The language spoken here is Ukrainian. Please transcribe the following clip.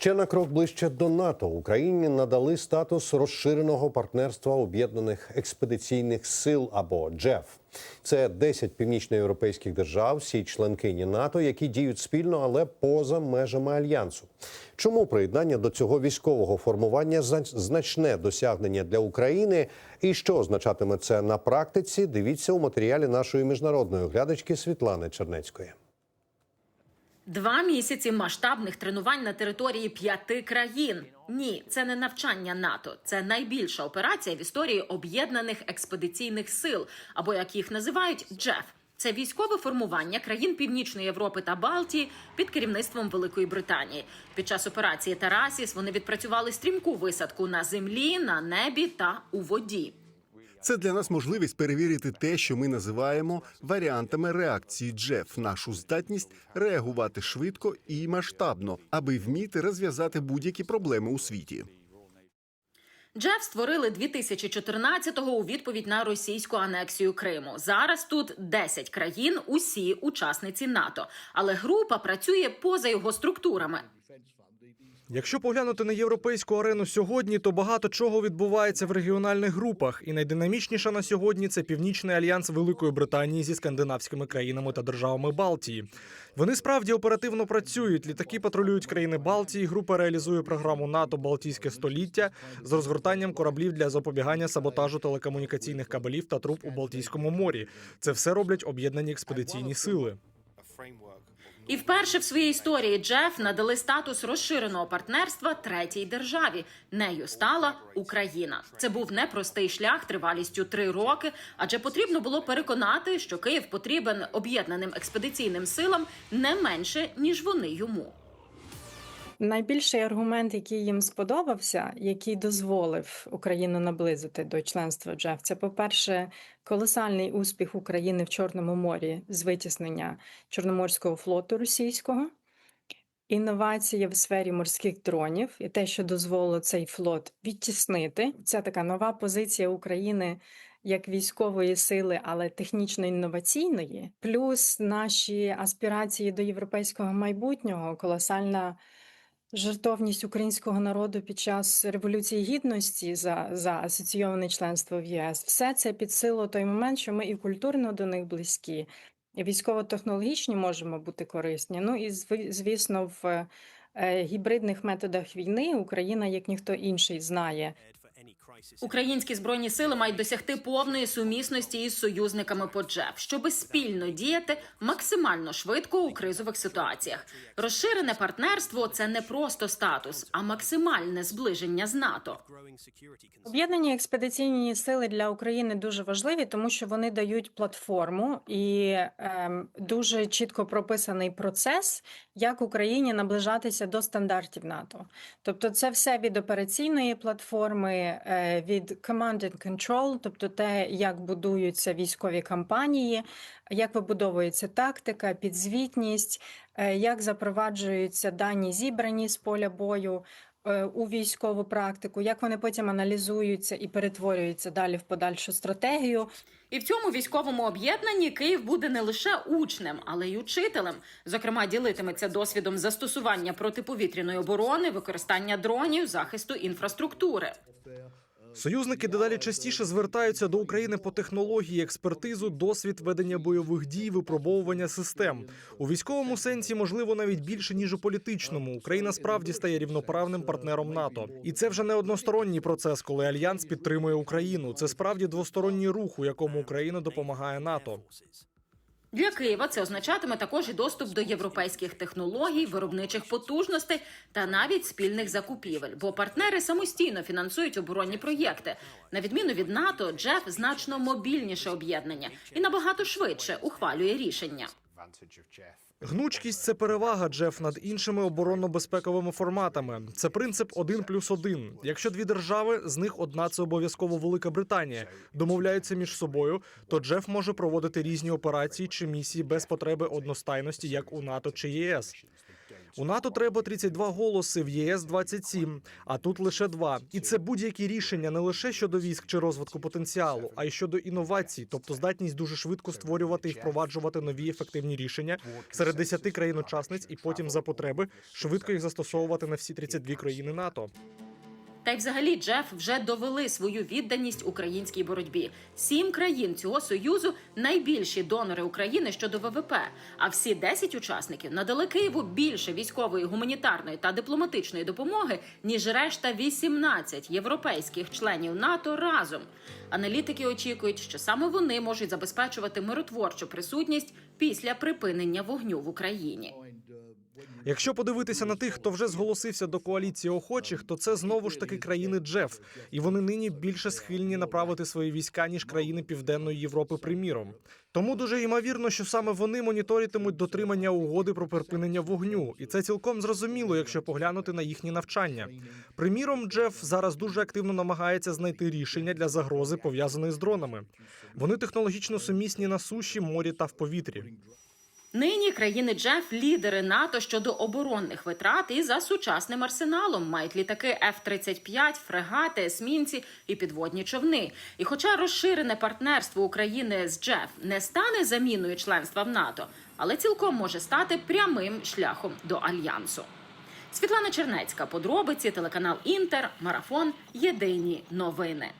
Ще на крок ближче до НАТО Україні надали статус розширеного партнерства об'єднаних експедиційних сил або ДЖЕФ. Це 10 північноєвропейських держав, всі членкині НАТО, які діють спільно, але поза межами альянсу. Чому приєднання до цього військового формування зна- значне досягнення для України? І що означатиме це на практиці? Дивіться у матеріалі нашої міжнародної оглядачки Світлани Чернецької. Два місяці масштабних тренувань на території п'яти країн. Ні, це не навчання НАТО. Це найбільша операція в історії об'єднаних експедиційних сил, або як їх називають ДЖЕФ. Це військове формування країн Північної Європи та Балтії під керівництвом Великої Британії. Під час операції Тарасіс вони відпрацювали стрімку висадку на землі, на небі та у воді. Це для нас можливість перевірити те, що ми називаємо варіантами реакції Джеф, нашу здатність реагувати швидко і масштабно, аби вміти розв'язати будь-які проблеми у світі. Джеф створили 2014-го у відповідь на російську анексію Криму. Зараз тут 10 країн, усі учасниці НАТО. Але група працює поза його структурами. Якщо поглянути на європейську арену сьогодні, то багато чого відбувається в регіональних групах, і найдинамічніша на сьогодні це Північний альянс Великої Британії зі скандинавськими країнами та державами Балтії. Вони справді оперативно працюють. Літаки патрулюють країни Балтії. Група реалізує програму НАТО Балтійське століття з розгортанням кораблів для запобігання саботажу телекомунікаційних кабелів та труб у Балтійському морі. Це все роблять об'єднані експедиційні сили. І вперше в своїй історії Джеф надали статус розширеного партнерства третій державі. Нею стала Україна. Це був непростий шлях тривалістю три роки, адже потрібно було переконати, що Київ потрібен об'єднаним експедиційним силам не менше ніж вони йому. Найбільший аргумент, який їм сподобався, який дозволив Україну наблизити до членства ДЖЕФ, це, по-перше, колосальний успіх України в Чорному морі з витіснення Чорноморського флоту російського, інновація в сфері морських дронів і те, що дозволило цей флот відтіснити. Це така нова позиція України. Як військової сили, але технічно інноваційної, плюс наші аспірації до європейського майбутнього, колосальна жертовність українського народу під час революції гідності за, за асоційоване членство в ЄС, все це підсило той момент, що ми і культурно до них близькі, і військово-технологічні можемо бути корисні. Ну і зв- звісно, в е, гібридних методах війни Україна, як ніхто інший, знає. Українські збройні сили мають досягти повної сумісності із союзниками по ДЖЕФ, щоби спільно діяти максимально швидко у кризових ситуаціях. Розширене партнерство це не просто статус, а максимальне зближення з НАТО. Об'єднані експедиційні сили для України дуже важливі, тому що вони дають платформу і ем, дуже чітко прописаний процес, як Україні наближатися до стандартів НАТО. Тобто, це все від операційної платформи, е, від command and control, тобто те, як будуються військові кампанії, як вибудовується тактика, підзвітність, е, як запроваджуються дані зібрані з поля бою у військову практику, як вони потім аналізуються і перетворюються далі в подальшу стратегію. І в цьому військовому об'єднанні Київ буде не лише учнем, але й учителем. Зокрема, ділитиметься досвідом застосування протиповітряної оборони, використання дронів, захисту інфраструктури. Союзники дедалі частіше звертаються до України по технології, експертизу, досвід ведення бойових дій, випробовування систем у військовому сенсі, можливо, навіть більше ніж у політичному. Україна справді стає рівноправним партнером НАТО, і це вже не односторонній процес, коли альянс підтримує Україну. Це справді двосторонній рух, у якому Україна допомагає НАТО. Для Києва це означатиме також і доступ до європейських технологій, виробничих потужностей та навіть спільних закупівель, бо партнери самостійно фінансують оборонні проєкти. На відміну від НАТО, Джеф значно мобільніше об'єднання і набагато швидше ухвалює рішення. Гнучкість це перевага Джеф над іншими оборонно-безпековими форматами. Це принцип один плюс один. Якщо дві держави, з них одна це обов'язково Велика Британія, домовляються між собою, то Джеф може проводити різні операції чи місії без потреби одностайності, як у НАТО чи ЄС. У НАТО треба 32 голоси, в ЄС 27, а тут лише два. І це будь-які рішення не лише щодо військ чи розвитку потенціалу, а й щодо інновацій, тобто здатність дуже швидко створювати і впроваджувати нові ефективні рішення серед 10 країн-учасниць, і потім за потреби швидко їх застосовувати на всі 32 країни НАТО. Та й взагалі Джеф вже довели свою відданість українській боротьбі. Сім країн цього союзу найбільші донори України щодо ВВП. А всі 10 учасників надали Києву більше військової, гуманітарної та дипломатичної допомоги ніж решта 18 європейських членів НАТО разом. Аналітики очікують, що саме вони можуть забезпечувати миротворчу присутність після припинення вогню в Україні. Якщо подивитися на тих, хто вже зголосився до коаліції охочих, то це знову ж таки країни Джеф, і вони нині більше схильні направити свої війська ніж країни Південної Європи, приміром. Тому дуже ймовірно, що саме вони моніторитимуть дотримання угоди про припинення вогню, і це цілком зрозуміло, якщо поглянути на їхні навчання. Приміром, Джеф зараз дуже активно намагається знайти рішення для загрози пов'язаної з дронами. Вони технологічно сумісні на суші, морі та в повітрі. Нині країни Джеф лідери НАТО щодо оборонних витрат і за сучасним арсеналом мають літаки F-35, фрегати, есмінці і підводні човни. І хоча розширене партнерство України з Джеф не стане заміною членства в НАТО, але цілком може стати прямим шляхом до альянсу. Світлана Чернецька, подробиці, телеканал Інтер, марафон. Єдині новини.